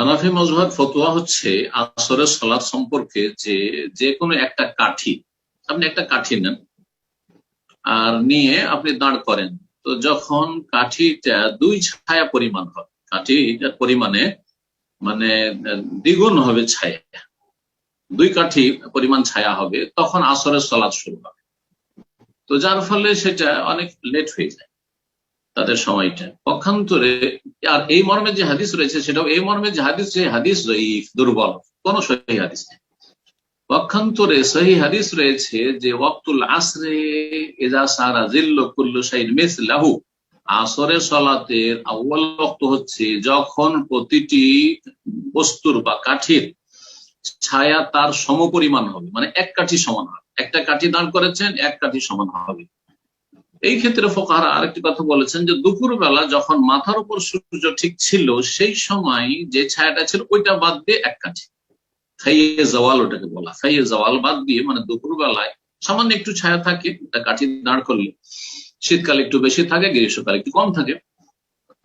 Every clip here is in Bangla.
হানাফি মজহাব ফতোয়া হচ্ছে আসরের সলাদ সম্পর্কে যে যে কোনো একটা কাঠি, আপনি একটা কাঠি নেন আর নিয়ে আপনি দাঁড় করেন। তো যখন কাঠিটা দুই ছায়া পরিমাণ হবে কাঠিটার পরিমাণে মানে দ্বিগুণ হবে ছায়া, দুই কাঠি পরিমাণ ছায়া হবে, তখন আসরের সলাদ শুরু হবে। তো যার ফলে সেটা অনেক লেট হয়ে যায়। তাদের সময়টা। পক্ষান্তরে আর এই মর্মে যে হাদিস রয়েছে, সেটাও এই মর্মে যে হাদিস যে হাদিস জয়ীফ, দুর্বল। কোন সহি হাদিস নেই। পক্ষান্তরে সহি হাদিস রয়েছে যে, ওয়াক্তুল আসরে এজা সারা জিল্ল কুল্লু সাইন মেস লাহু আসরে সলাতের আউ্বাল রক্ত হচ্ছে যখন প্রতিটি বস্তুর বা কাঠির ছায়া তার সমপরিমাণ হবে। মানে এক কাঠি সমান হবে। একটা কাঠি দাঁড় করেছেন, এক কাঠি সমান হবে। এই ক্ষেত্রে ফোকাহারা আরেকটি কথা বলেছেন যে দুপুর বেলা যখন মাথার উপর সূর্য ঠিক ছিল, সেই সময় যে ছায়াটা ছিল, ওইটা বাদ দিয়ে এক কাঠি। খাইয়ে জওয়াল ওটাকে বলা। খাইয়ে জওয়াল বাদ দিয়ে মানে দুপুর বেলায় সামান্য একটু ছায়া থাকে কাঠি দাঁড় করলে। শীতকালে একটু বেশি থাকে, গ্রীষ্মকালে একটু কম থাকে।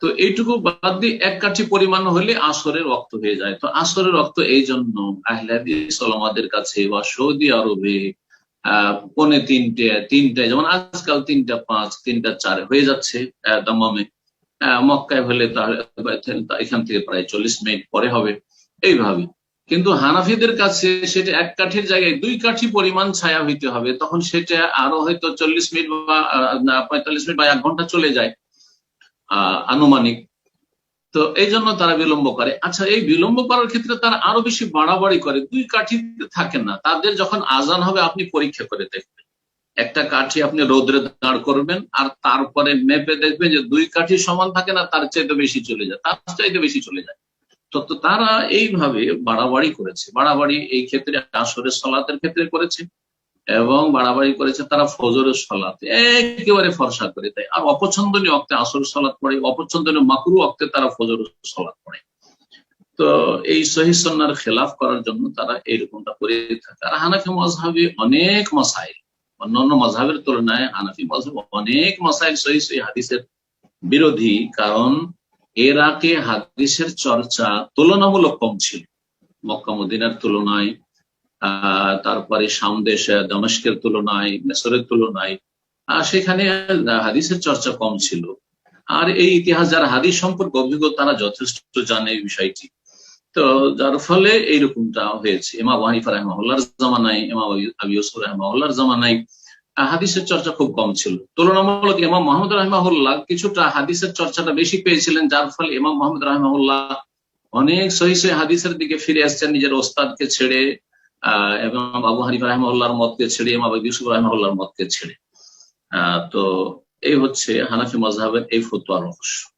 তো এইটুকু বাদ দিয়ে এক কাঠি পরিমাণ হলে আসরের রক্ত হয়ে যায়। তো আসরের রক্ত এই জন্য আহলাদিসলামাদের কাছে বা সৌদি আরবে পনে তিনটে তিনটে, যেমন আজকাল তিনটা পাঁচ, তিনটা চার হয়ে যাচ্ছে দমামে মক্কায় হলে তার, এখান থেকে প্রায় চল্লিশ মিনিট পরে হবে, এইভাবে। কিন্তু হানাফিদের কাছে সেটা এক কাঠির জায়গায় দুই কাঠি পরিমাণ ছায়া হইতে হবে, তখন সেটা আরও হয়তো চল্লিশ মিনিট বা পঁয়তাল্লিশ মিনিট বা এক ঘণ্টা চলে যায় আনুমানিক। তো এই জন্য তারা বিলম্ব করে। আচ্ছা এই বিলম্ব করার ক্ষেত্রে তারা আরও বেশি বাড়াবাড়ি করে। দুই কাঠি থাকেন না। তাদের যখন আজান হবে, আপনি পরীক্ষা করে দেখবেন। একটা কাঠি আপনি রোদ্রে দাঁড় করবেন আর তারপরে মেপে দেখবেন যে দুই কাঠি সমান থাকে না, তার চাইতে বেশি চলে যায়, তার চাইতে বেশি চলে যায়। তো তারা এইভাবে বাড়াবাড়ি করেছে। বাড়াবাড়ি এই ক্ষেত্রে আসরের সলাতের ক্ষেত্রে করেছে। এবং বাড়াবাড়ি করেছে তারা ফজরের সলাতে। একেবারে ফরসা করে দেয়। আর অপছন্দনীয় অক্তে আসর সলাৎ পড়ে, অপছন্দনীয় মাকরু অক্তে তারা ফজর সলাৎ পড়ে। তো এই সহিসন্নার খেলাফ করার জন্য তারা এইরকমটা করে থাকে। আর হানাফি মজহাবি অনেক মশাইল অন্যান্য মজাহের তুলনায় হানাফি মজহাব অনেক মশাইল সহি সহি হাদিসের বিরোধী, কারণ এর আগে হাদিসের চর্চা তুলনামূলক কম ছিল। মক্কা মদিনার তুলনায় তারপরে সামদেশ দমস্কের তুলনায়, মেসরের তুলনায় সেখানে হাদিসের চর্চা কম ছিল। আর এই ইতিহাস যারা হাদিস সম্পর্কে অভিজ্ঞতা, তারা যথেষ্ট জানে এই বিষয়টি। তো যার ফলে এইরকমটা হয়েছে। এমা ওয়াহিফা রহমার জামানাই এমা আবি ইউসুফ রহমার জামানাই হাদিসের চর্চা খুব কম ছিল। তুলনামূলক ইমাম মোহাম্মদ রহমাহুল্লাহ কিছুটা হাদিসের চর্চাটা বেশি পেয়েছিলেন, যার ফলে ইমাম মোহাম্মদ রহমাহুল্লাহ অনেক সহি হাদিসের দিকে ফিরে আসছেন, নিজের ওস্তাদকে ছেড়ে এবং আবু হানিফা রহমার মতকে ছেড়ে আবু ইউসুফ রহমার মতকে ছেড়ে। তো এই হচ্ছে হানাফি মজাহের এই ফতুয়ার রহস্য।